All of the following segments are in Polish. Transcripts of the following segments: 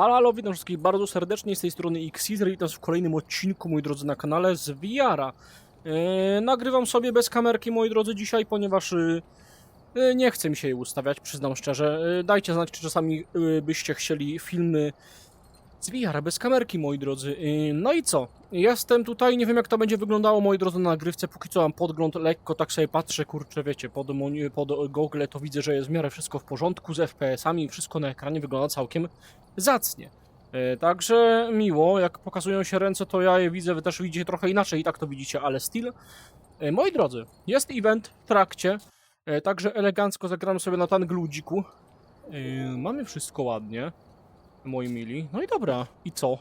Halo, halo, witam wszystkich bardzo serdecznie z tej strony Xeaser. Witam was w kolejnym odcinku, moi drodzy, na kanale z VR-a. Yy, nagrywam sobie bez kamerki, moi drodzy, dzisiaj, ponieważ yy, nie chcę mi się jej ustawiać, przyznam szczerze. Yy, dajcie znać, czy czasami yy, byście chcieli filmy z bez kamerki, moi drodzy. Yy, no i co? Jestem tutaj, nie wiem jak to będzie wyglądało, moi drodzy, na nagrywce. Póki co mam podgląd lekko, tak sobie patrzę, kurczę, wiecie, pod, pod Google to widzę, że jest w miarę wszystko w porządku z FPS-ami, wszystko na ekranie wygląda całkiem zacnie. E, Także miło, jak pokazują się ręce, to ja je widzę, wy też widzicie trochę inaczej i tak to widzicie, ale still. E, Moi drodzy, jest event w trakcie, także elegancko zagramy sobie na tank ludziku. E, Mamy wszystko ładnie, moi mili. No i dobra, i co?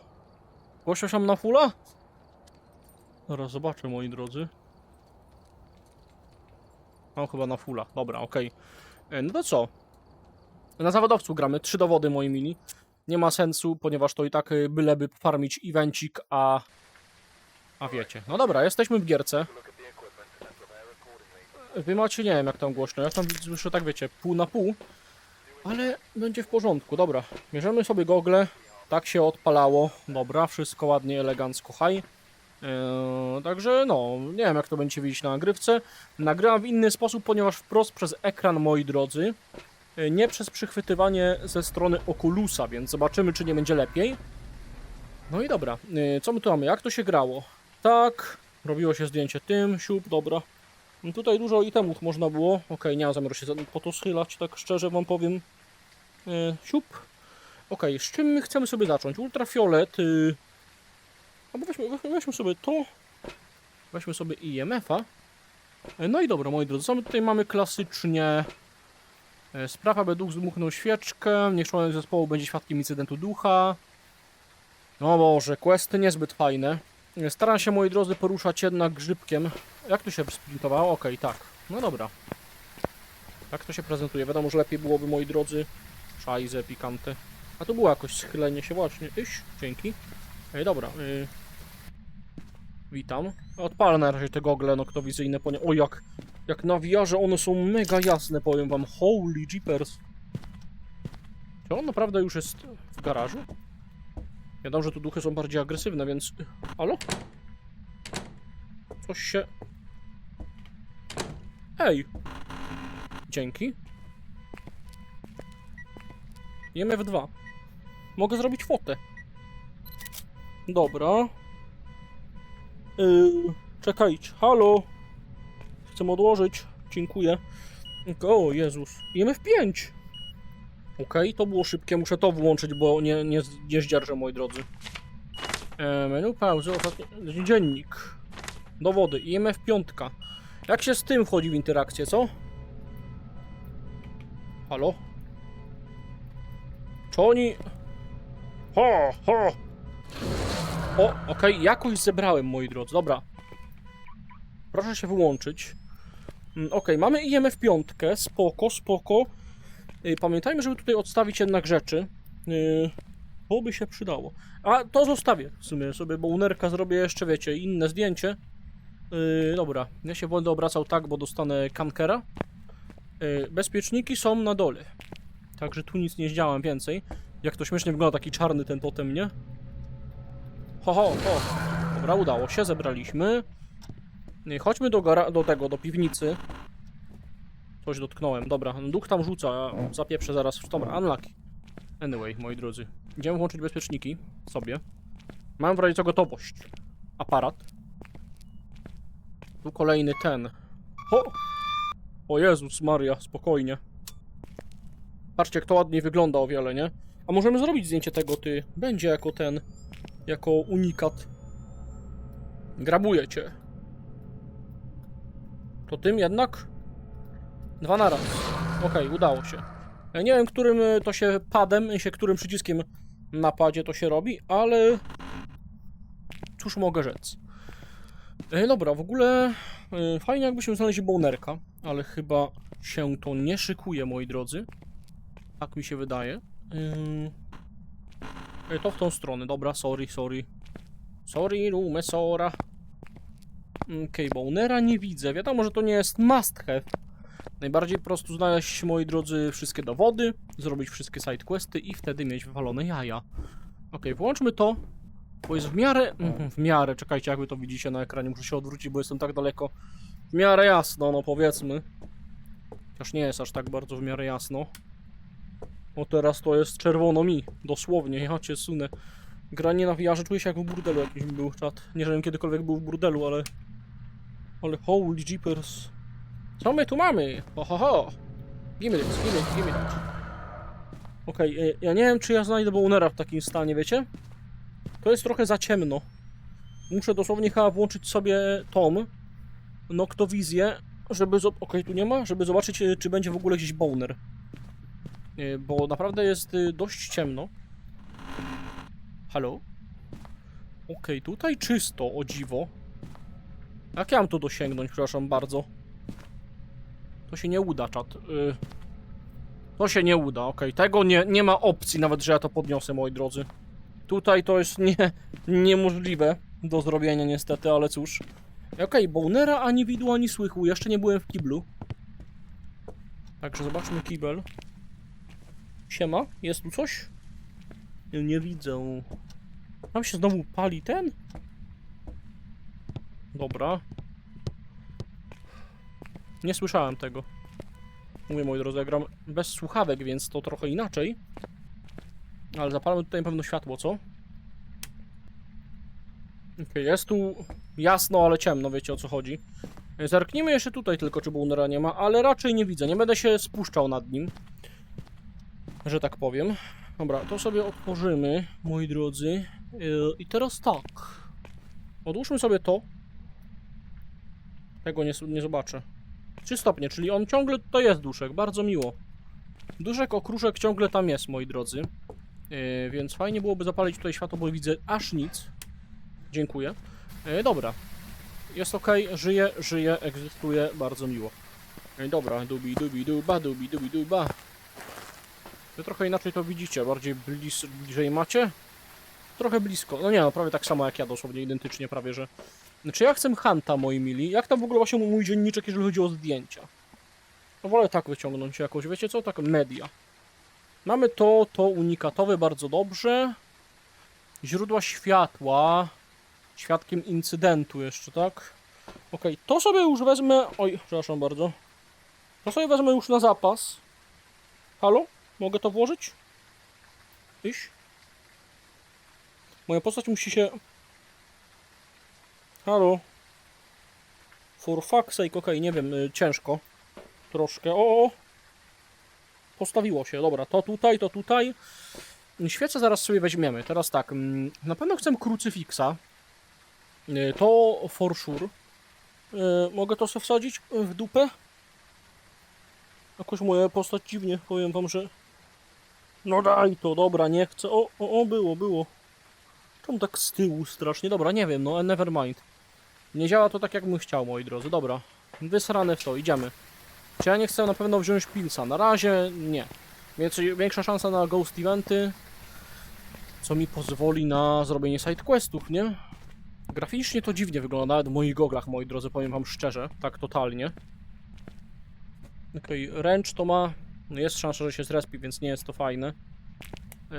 Głośno się na fula? Zaraz zobaczę, moi drodzy. Mam chyba na fula, dobra, okej. E, No to co? Na zawodowcu gramy, trzy dowody, moi mili nie ma sensu, ponieważ to i tak y, byleby farmić evencik, a... A wiecie. No dobra, jesteśmy w gierce. Wy macie, nie wiem jak tam głośno, ja tam słyszę tak wiecie, pół na pół. Ale będzie w porządku, dobra. Bierzemy sobie gogle, tak się odpalało, dobra, wszystko ładnie, elegancko, high. Eee, także no, nie wiem jak to będzie widzieć na nagrywce. Nagrywam w inny sposób, ponieważ wprost przez ekran, moi drodzy, E, nie przez przychwytywanie ze strony Oculusa, więc zobaczymy, czy nie będzie lepiej. No i dobra, e, co my tu mamy? Jak to się grało? Tak, robiło się zdjęcie tym, siup, dobra. No Tutaj dużo itemów można było. Okej, nie mam zamiaru się po to schylać, tak szczerze wam powiem. E, siup. Okej, z czym my chcemy sobie zacząć? Ultrafiolet. Y... Albo weźmy, weźmy, sobie to. Weźmy sobie IMF-a. E, No i dobra, moi drodzy, co my tutaj mamy klasycznie? E, Sprawa, by duch zdmuchnął świeczkę. Niech członek zespołu będzie świadkiem incydentu ducha. No Boże, questy niezbyt fajne. Staram się, moi drodzy, poruszać jednak grzybkiem. Jak tu się sprintowało? Okej, tak. No dobra. Tak to się prezentuje. Wiadomo, że lepiej byłoby, moi drodzy. Szajze, pikante. A tu było jakoś schylenie się właśnie. Iś, dzięki. Ej, dobra. Y... Witam. Odpalę na razie te gogle noktowizyjne, ponieważ... O, jak jak na VR-ze one są mega jasne, powiem wam. Holy jeepers. Czy on naprawdę już jest w garażu? Wiadomo, że tu duchy są bardziej agresywne, więc... Halo? Coś się... Ej! Dzięki. IMF2. Mogę zrobić fotę. Dobra. Yy, czekajcie. Halo? Chcę odłożyć. Dziękuję. O Jezus. IMF 5. Okej, to było szybkie. Muszę to włączyć, bo nie, nie, nie zdzierżę, moi drodzy. E, menu pauzy, ostatni... dziennik. Dowody, IMF 5. Jak się z tym wchodzi w interakcję, co? Halo? Czy oni... Ho, ho! O, okej, jakoś zebrałem, moi drodzy. Dobra. Proszę się wyłączyć. Mm, Okej, mamy IMF 5, spoko, spoko. Y, Pamiętajmy, żeby tutaj odstawić jednak rzeczy. Y, To by się przydało. A to zostawię w sumie sobie, bo unerka zrobię jeszcze, wiecie, inne zdjęcie. Y, Dobra, ja się będę obracał tak, bo dostanę kankera. Bezpieczniki są na dole. Także tu nic nie zdziałam więcej. Jak to śmiesznie wygląda taki czarny ten totem, nie? Ho, ho, ho. Dobra, udało się, zebraliśmy. Chodźmy do, do tego, do piwnicy. Coś dotknąłem, dobra. Duch tam rzuca, zapieprzę zaraz. Dobra, unlucky. Anyway, moi drodzy. Idziemy włączyć bezpieczniki sobie. Mam w razie co gotowość. Aparat. Tu kolejny ten. O! O Jezus Maria, spokojnie. Patrzcie, jak to ładniej wygląda o wiele, nie? A możemy zrobić zdjęcie tego, ty. Będzie jako ten. Jako unikat. Grabuję cię. To tym jednak? Dwa na raz. Okej, udało się. Nie wiem, którym y, to się padem, się którym przyciskiem na padzie to się robi, ale cóż mogę rzec. E, dobra, w ogóle e, fajnie jakbyśmy znaleźli bonerka, ale chyba się to nie szykuje, moi drodzy. Tak mi się wydaje. Ym, e, to w tą stronę, dobra, sorry, sorry. Sorry, rume, sora. Okej, okay, Bonera nie widzę. Wiadomo, że to nie jest must have. Najbardziej po prostu znaleźć, moi drodzy, wszystkie dowody, zrobić wszystkie sidequesty i wtedy mieć wywalone jaja. Okej, połączmy to, bo jest w miarę, mhm, w miarę, czekajcie, jak wy to widzicie na ekranie, muszę się odwrócić, bo jestem tak daleko. W miarę jasno, no powiedzmy. Chociaż nie jest aż tak bardzo w miarę jasno. O teraz to jest czerwono mi, dosłownie, ja cię sunę. Granie na VR czuję się jak w burdelu jakimś był czat. Nie żebym kiedykolwiek był w burdelu, ale... Ale holy jeepers. Co my tu mamy? Ho ho ho! Gimme this, gimme. Okej, e, ja nie wiem czy ja znajdę Bonera w takim stanie, wiecie? To jest trochę za ciemno. Muszę dosłownie chyba włączyć sobie tom, noktowizję, żeby... Okej, tu nie ma? Żeby zobaczyć, e, czy będzie w ogóle gdzieś boner. E, Bo naprawdę jest dość ciemno. Halo? Okej, tutaj czysto, o dziwo. Jak ja mam to dosięgnąć, przepraszam bardzo? To się nie uda, czat. Y... To się nie uda, okej. Tego nie, nie ma opcji nawet, że ja to podniosę, moi drodzy. Tutaj to jest nie, niemożliwe do zrobienia niestety, ale cóż. Okej, bonera ani widu, ani słychu. Jeszcze nie byłem w kiblu. Także zobaczmy kibel. Siema, jest tu coś? Nie, nie widzę. Tam się znowu pali ten? Dobra. Nie słyszałem tego. Mówię, moi drodzy, ja gram bez słuchawek, więc to trochę inaczej. Ale zapalamy tutaj na pewno światło, co? Okej, jest tu jasno, ale ciemno, wiecie o co chodzi. Zerknijmy jeszcze tutaj tylko, czy Bonera nie ma, ale raczej nie widzę. Nie będę się spuszczał nad nim. Że tak powiem. Dobra, to sobie otworzymy, moi drodzy. I teraz tak. Odłóżmy sobie to. Tego nie, nie zobaczę. 3 stopnie, czyli on ciągle tutaj jest duszek, bardzo miło. Duszek, okruszek ciągle tam jest, moi drodzy. Yy, więc fajnie byłoby zapalić tutaj światło, bo widzę aż nic. Dziękuję. Yy, dobra. Jest ok, żyje, żyje, egzystuje, bardzo miło. Yy, dobra, dubi, dubi, duba, dubi, dubi, duba. Wy trochę inaczej to widzicie, bardziej blis, bliżej macie? Trochę blisko. No nie, no prawie tak samo jak ja, dosłownie identycznie prawie, że... Znaczy ja chcę Hanta, moi mili. Jak tam w ogóle właśnie mój dzienniczek, jeżeli chodzi o zdjęcia? No wolę tak wyciągnąć jakoś, wiecie co? Tak, media. Mamy to, to unikatowe bardzo dobrze. Źródła światła. Świadkiem incydentu jeszcze, tak? Okej, to sobie już wezmę... Oj, przepraszam bardzo. To sobie wezmę już na zapas. Halo? Mogę to włożyć? Iść? Moja postać musi się... Halo? For fuck's sake, okej, nie wiem, y, ciężko. Troszkę, o! Postawiło się, dobra, to tutaj, to tutaj. Świecę zaraz sobie weźmiemy. Teraz tak, mm, na pewno chcę krucyfiksa. Y, To for sure. Y, Mogę to sobie wsadzić w dupę? Jakoś moja postać dziwnie, powiem wam, że... No daj to, dobra, nie chcę. O, o, o, było, było. Czemu tak z tyłu strasznie? Dobra, nie wiem, no never mind. Nie działa to tak, jak bym chciał, moi drodzy. Dobra, wysrane w to, idziemy. Czy ja nie chcę na pewno wziąć pilsa? Na razie nie. Więc większa szansa na ghost eventy, co mi pozwoli na zrobienie sidequestów, nie? Graficznie to dziwnie wygląda, nawet w moich goglach, moi drodzy, powiem wam szczerze, tak totalnie. Okej, okay, ręcz to ma... No jest szansa, że się zrespi, więc nie jest to fajne. Yy,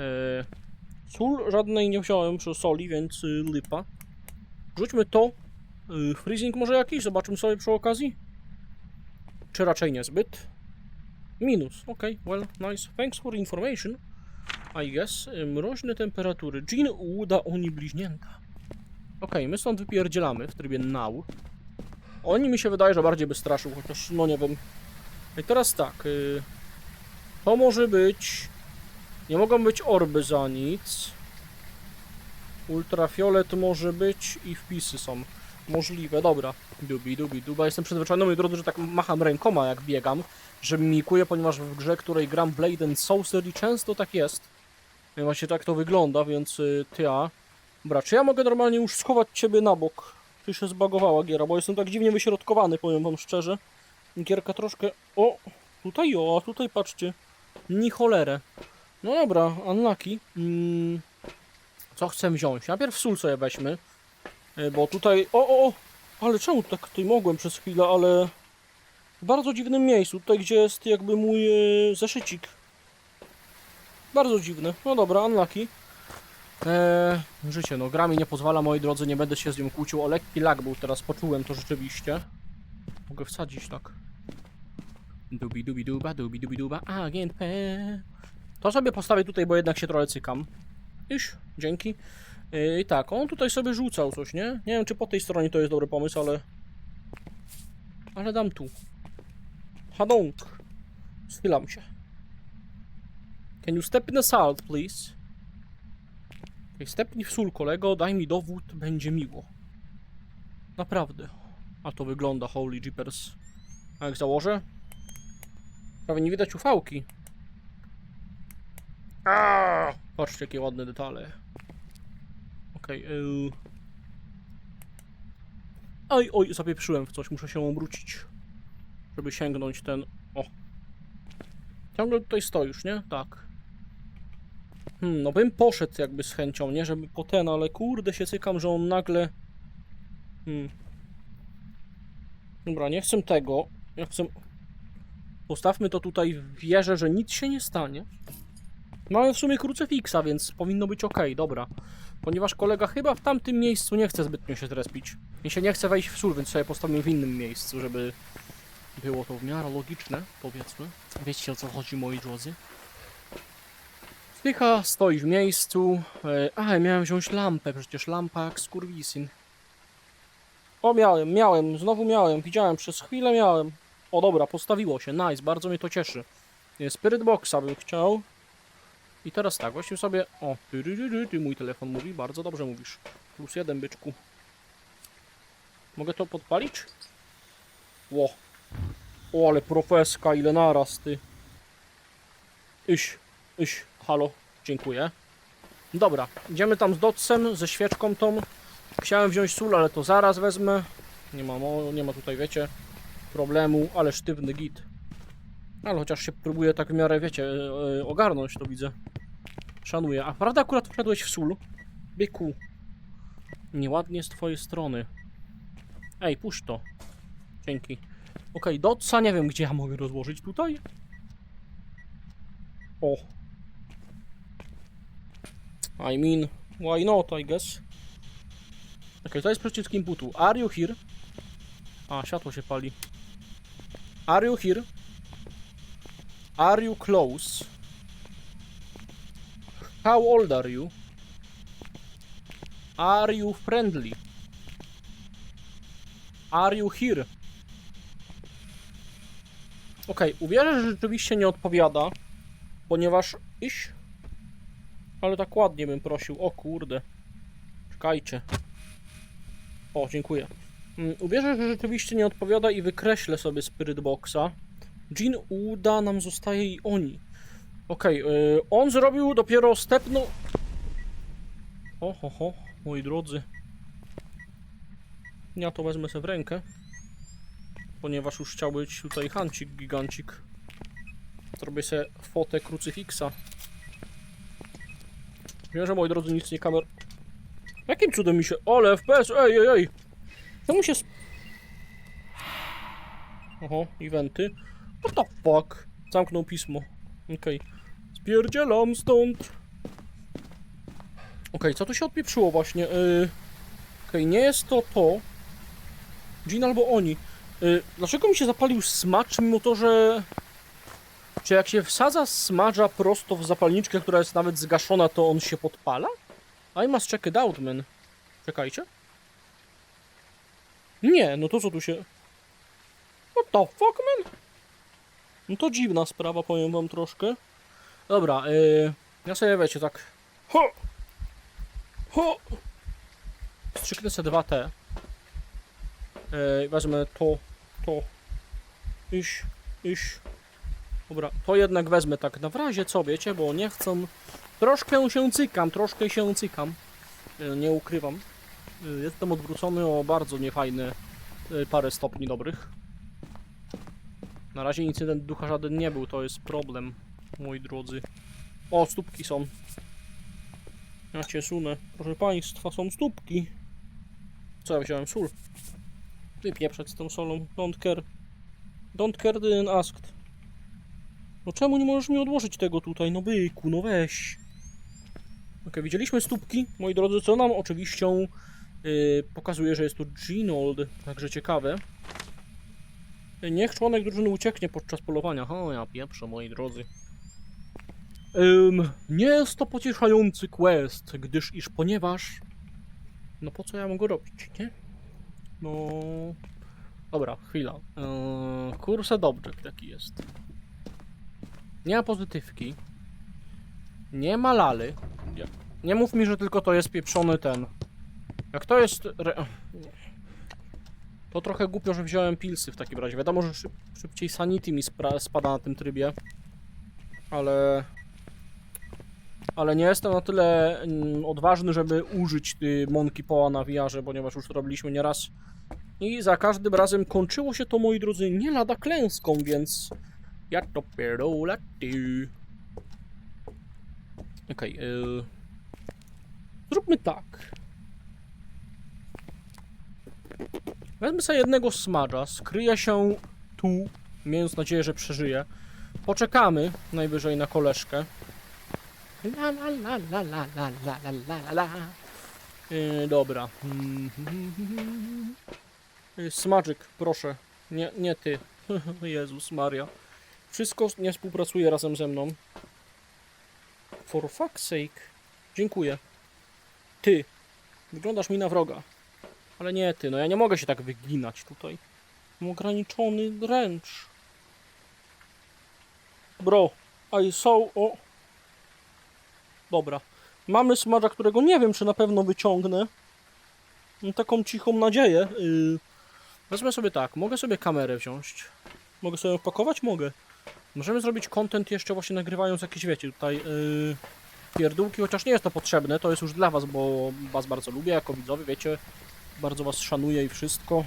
sól żadnej nie wziąłem przy soli, więc yy, lipa. Rzućmy to. Yy, freezing może jakiś? Zobaczymy sobie przy okazji. Czy raczej niezbyt? Minus, ok, well, nice. Thanks for information. I guess. Yy, Mroźne temperatury. Jean uda oni bliźnięta. Ok, my stąd wypierdzielamy w trybie now. Oni mi się wydaje, że bardziej by straszył, chociaż no nie wiem. I teraz tak. Yy, to może być. Nie mogą być orby za nic. Ultrafiolet może być i wpisy są możliwe. Dobra. Dubi, dubi, duba. Jestem przyzwyczajony, moi drodzy, że tak macham rękoma jak biegam, że mimikuję, ponieważ w grze, której gram Blade and Sorcery często tak jest. Właśnie tak to wygląda, więc y, ty a. Dobra, czy ja mogę normalnie już schować ciebie na bok? Czy się zbagowała giera, bo jestem tak dziwnie wyśrodkowany, powiem wam szczerze. Gierka troszkę... O! Tutaj o, tutaj patrzcie. Ni cholerę. No dobra, unlucky. Mm, co chcę wziąć? Najpierw sól sobie weźmy. Y, Bo tutaj... O, o, o! Ale czemu tak tutaj mogłem przez chwilę, ale... W bardzo dziwnym miejscu, tutaj gdzie jest jakby mój e, zeszycik. Bardzo dziwne. No dobra, unlucky. Eee, życie, no gra mi nie pozwala, moi drodzy, nie będę się z nią kłócił. O lekki lag był teraz, poczułem to rzeczywiście. Mogę wsadzić tak. Dubi dubi duba, dubi dubi duba, agent P. To sobie postawię tutaj, bo jednak się trochę cykam. Iś, dzięki. Yy, I tak, on tutaj sobie rzucał coś, nie? Nie wiem, czy po tej stronie to jest dobry pomysł, ale... Ale dam tu. Hadonk. Schylam się. Can you step in the salt, please? Okay, stepnij w sól, kolego, daj mi dowód, będzie miło. Naprawdę. A to wygląda, holy jeepers. A jak założę? Prawie nie widać ufałki. Patrzcie, jakie ładne detale. Okej, okay, Oj, oj, zapieprzyłem w coś, muszę się obrócić. Żeby sięgnąć ten... O. Ciągle tutaj stoisz, nie? Tak. Hmm, no bym poszedł jakby z chęcią, nie? Żeby po ten, ale kurde się cykam, że on nagle... Hmm. Dobra, nie chcę tego. Ja chcę... Postawmy to tutaj w wierze, że nic się nie stanie. Mamy w sumie krucyfiksa, więc powinno być ok, dobra. Ponieważ kolega chyba w tamtym miejscu nie chce zbytnio się zrespić. Mi się nie chce wejść w sól, więc sobie postawimy w innym miejscu, żeby było to w miarę logiczne, powiedzmy. Wiecie o co chodzi, moi drodzy? Spycha stoi w miejscu. E, A, miałem wziąć lampę, przecież lampa jak skurwisin. O, miałem, miałem, znowu miałem, widziałem, przez chwilę miałem. O, dobra, postawiło się, nice, bardzo mnie to cieszy. E, Spirit Boxa bym chciał. I teraz tak, właśnie sobie... O, ty, ty, ty, ty, mój telefon mówi, bardzo dobrze mówisz. Plus jeden, byczku. Mogę to podpalić? Ło. O, ale profeska, ile naraz, ty. Iś, iś, halo, dziękuję. Dobra, idziemy tam z docem, ze świeczką tą. Chciałem wziąć sól, ale to zaraz wezmę. Nie ma, nie ma tutaj, wiecie, problemu, ale sztywny git. Ale chociaż się próbuję tak w miarę, wiecie, e, e, ogarnąć, to widzę. Szanuję. A prawda akurat wszedłeś w sól? Byku. Nieładnie z twojej strony. Ej, puść to. Dzięki. Okej, doca nie wiem, gdzie ja mogę rozłożyć tutaj. O. I mean, why not, I guess. Okej, to jest przycisk inputu. Are you here? A, światło się pali. Are you here? Are you close? How old are you? Are you friendly? Are you here? Okej, uwierzę, że rzeczywiście nie odpowiada, ponieważ... Iś? Ale tak ładnie bym prosił. O kurde. Czekajcie. O, dziękuję. Mm, Uwierzę, że rzeczywiście nie odpowiada i wykreślę sobie Spirit Boxa. Jean uda nam zostaje i oni. Okej, yy, on zrobił dopiero stepną... O, ho, moi drodzy. Ja to wezmę sobie w rękę. Ponieważ już chciał być tutaj hancik, gigancik. Zrobię sobie fotę krucyfiksa. Wiem, że moi drodzy nic nie kamer... Jakim cudem mi się... Ole, FPS, ej, ej, ej! Czemu się... Oho, eventy. What the fuck? Zamknął pismo. Okej. Spierdzielam stąd. Okej, co tu się odpieprzyło właśnie? Yy... Okej, nie jest to to. Jean albo oni. Yy, dlaczego mi się zapalił smacz, mimo to, że... Czy jak się wsadza smacza prosto w zapalniczkę, która jest nawet zgaszona, to on się podpala? I must check it out, man. Czekajcie. Nie, no to co tu się... What the fuck, man? No to dziwna sprawa, powiem wam troszkę. Dobra, yy, ja sobie wiecie tak. Ho! Ho! Strzyknę sobie 2T. Yy, wezmę to, to. Iś, iś. Dobra, to jednak wezmę tak na razie co, wiecie, bo nie chcę... Troszkę się cykam, troszkę się cykam. Yy, nie ukrywam. Yy, jestem odwrócony o bardzo niefajne yy, parę stopni dobrych. Na razie incydent ducha żaden nie był, to jest problem, moi drodzy. O, stópki są. Ja cię sunę. Proszę państwa, są stópki. Co ja wziąłem? Sól. Wypieprzać z tą solą. Don't care. Don't care than asked. No czemu nie możesz mi odłożyć tego tutaj? No byku, no weź. Ok, widzieliśmy stópki, moi drodzy, co nam oczywiście yy, pokazuje, że jest to Ginold, także ciekawe. Niech członek drużyny ucieknie podczas polowania. O, ja pieprzę, moi drodzy. Ym, nie jest to pocieszający quest, gdyż iż ponieważ... No po co ja go robić, nie? No... Dobra, chwila. Yy, Cursed Object jaki jest. Nie ma pozytywki. Nie ma lally. Nie, nie mów mi, że tylko to jest pieprzony ten. Jak to jest... Re... To trochę głupio, że wziąłem pilsy w takim razie. Wiadomo, że szyb, szybciej sanity mi spada na tym trybie. Ale... Ale nie jestem na tyle mm, odważny, żeby użyć y, Monkey Poa na VR, ponieważ już to robiliśmy nieraz. I za każdym razem kończyło się to, moi drodzy, nie lada klęską, więc... Ja to pierdolę ty. Okej, yy... Zróbmy tak. Wezmę sobie jednego smadża, skryję się tu, mając nadzieję, że przeżyję. Poczekamy najwyżej na koleżkę. La la la la la la la la la la. Yy, dobra. Yy, Smadżyk, proszę. Nie, nie ty. Jezus Maria. Wszystko nie współpracuje razem ze mną. For fuck's sake. Dziękuję. Ty. Wyglądasz mi na wroga. Ale nie ty, no ja nie mogę się tak wyginać tutaj. Mam ograniczony wręcz. Bro, I saw... O. Dobra. Mamy smadza, którego nie wiem, czy na pewno wyciągnę. Mam taką cichą nadzieję. Yy. Wezmę sobie tak, mogę sobie kamerę wziąć. Mogę sobie opakować? Mogę. Możemy zrobić content jeszcze właśnie nagrywając jakieś, wiecie, tutaj yy, pierdółki, chociaż nie jest to potrzebne, to jest już dla was, bo was bardzo lubię jako widzowie, wiecie. Bardzo was szanuję i wszystko.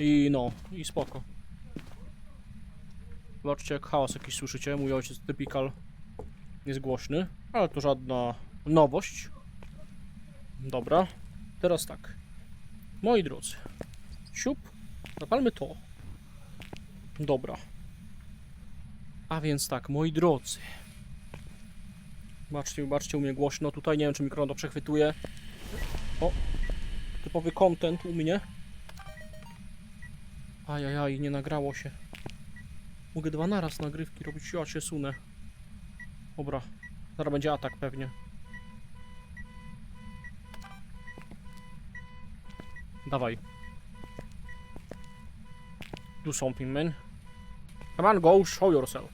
I no, i spoko. Zobaczcie jak hałas jakiś słyszycie, mój ojciec typical jest głośny, ale to żadna nowość. Dobra, teraz tak. Moi drodzy, siup, zapalmy to. Dobra. A więc tak, moi drodzy. Baczcie, baczcie u mnie głośno. Tutaj nie wiem, czy mikrofon to przechwytuje. O, typowy content u mnie. Ajajaj, nie nagrało się. Mogę dwa naraz nagrywki robić, ja się sunę. Dobra, zaraz będzie atak pewnie. Dawaj. Do something, man. Come on, go, show yourself.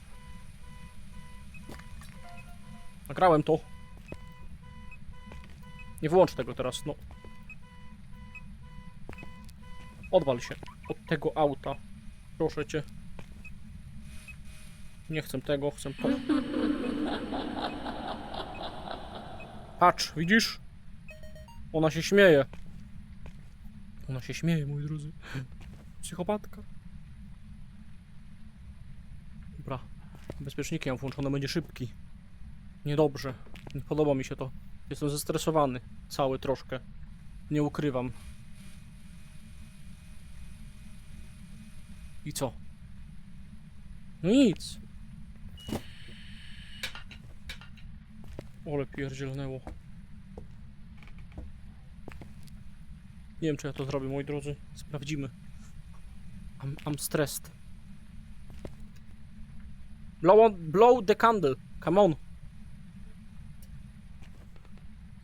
Nagrałem to. Nie wyłącz tego teraz, no. Odwal się od tego auta. Proszę cię. Nie chcę tego, chcę to. Patrz, widzisz? Ona się śmieje. Ona się śmieje, moi drodzy. Psychopatka. Dobra. Bezpiecznikiem włączone będzie szybki. Niedobrze. Nie podoba mi się to. Jestem zestresowany. Cały troszkę. Nie ukrywam. I co? No nic. Ole pierdzielnęło. Nie wiem, czy ja to zrobię, moi drodzy. Sprawdzimy. I'm, I'm stressed. Blow, on, blow the candle. Come on.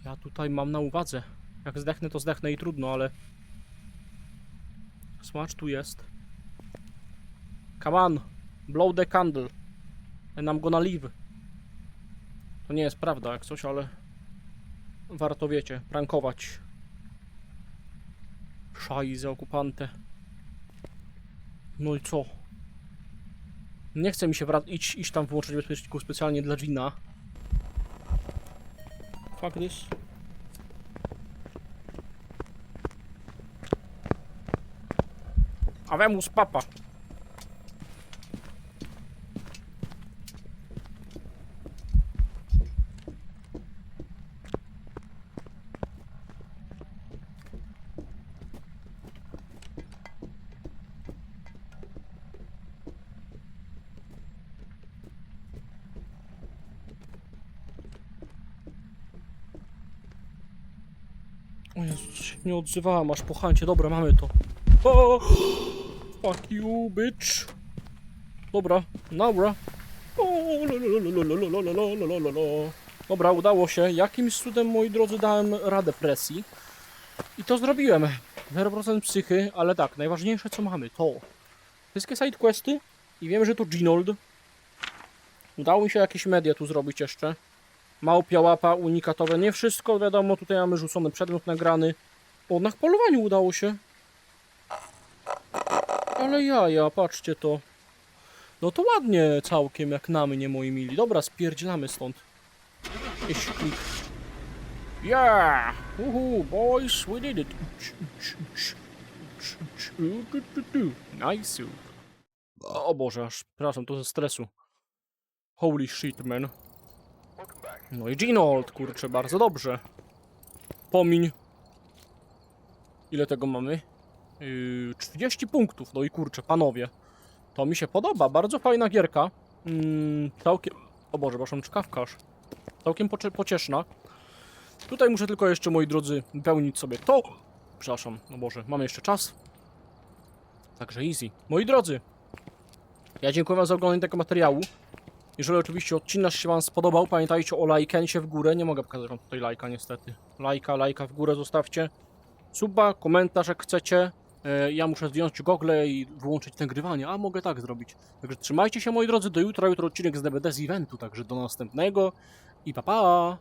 Ja tutaj mam na uwadze. Jak zdechnę, to zdechnę i trudno, ale... Smacz tu jest. Come on. Blow the candle. And I'm gonna leave. To nie jest prawda jak coś, ale... Warto, wiecie, prankować. Szajzy, okupantę. No i co? Nie chce mi się wracać. Idź, idź tam wyłączyć bezpieczników specjalnie dla Gina. Fuck this. Avemus papa. O Jezu, się nie odzywałam aż po hancie. Dobra, mamy to. O! Fuck you, bitch. Dobra, dobra. Dobra, udało się. Jakimś cudem, moi drodzy, dałem radę presji. I to zrobiłem. 0% psychy, ale tak, najważniejsze co mamy to wszystkie sidequesty i wiem, że to Ginold. Udało mi się jakieś media tu zrobić jeszcze. Małpia łapa, unikatowe, nie wszystko, wiadomo, tutaj mamy rzucony przedmiot nagrany. O, na polowaniu udało się. Ale jaja, patrzcie to. No to ładnie całkiem, jak na mnie, moi mili. Dobra, spierdzielamy stąd. Jeśli klik. Yeah! Uhu, boys, we did it. Nice. O Boże, aż, przepraszam, to ze stresu. Holy shit, man. No i Ginold, kurczę, bardzo dobrze. Pomiń. Ile tego mamy? Yy, 30 punktów, no i kurczę, panowie. To mi się podoba, bardzo fajna gierka. Mm, całkiem... O Boże, przepraszam, czkawka aż. Całkiem pocie- pocieszna. Tutaj muszę tylko jeszcze, moi drodzy, wypełnić sobie to. Przepraszam, no Boże, mamy jeszcze czas. Także easy. Moi drodzy, ja dziękuję wam za oglądanie tego materiału. Jeżeli oczywiście odcinek się wam spodobał, pamiętajcie o lajkencie w górę. Nie mogę pokazać wam tutaj lajka niestety. Lajka, lajka w górę zostawcie. Suba, komentarz jak chcecie. E, Ja muszę zdjąć gogle i wyłączyć nagrywanie, a mogę tak zrobić. Także trzymajcie się moi drodzy, do jutra, jutro odcinek z DBD z eventu, także do następnego i pa pa!